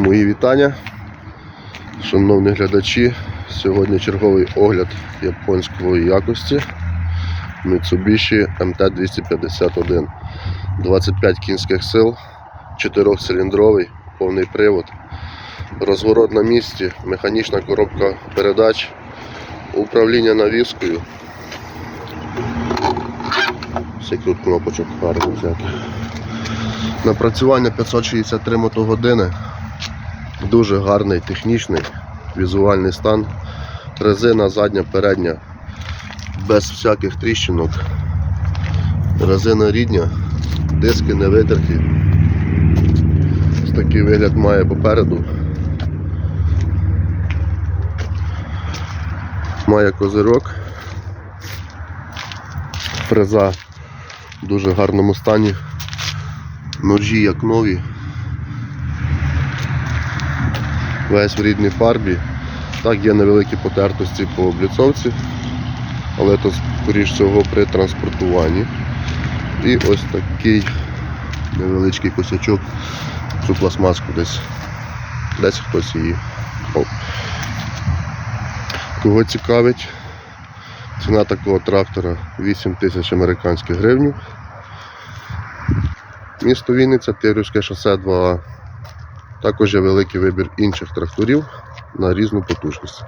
Мої вітання, шановні глядачі. Сьогодні черговий огляд японської якості Mitsubishi MT-251. 25 кінських сил, 4-циліндровий, повний привод, розворот на місці, механічна коробка передач, управління навіскою. Всяких тут кнопочок гарно взяти. Напрацювання 563 мотогодини. Дуже гарний технічний візуальний стан. Резина задня, передня, без всяких тріщинок. Резина рідня, диски не витерті. Такий вигляд має попереду. Має козирок. Фреза в дуже гарному стані. Ножі як нові. Весь в рідній фарбі. Так, є невеликі потертості по обліцовці, але то скоріш всього при транспортуванні. І ось такий невеличкий косячок, цю пластмаску десь. Десь хтось її. О. Кого цікавить, ціна такого трактора 8 тисяч американських гривень. Місто Вінниця, Тирівське шосе 2А. Також є великий вибір інших тракторів на різну потужність.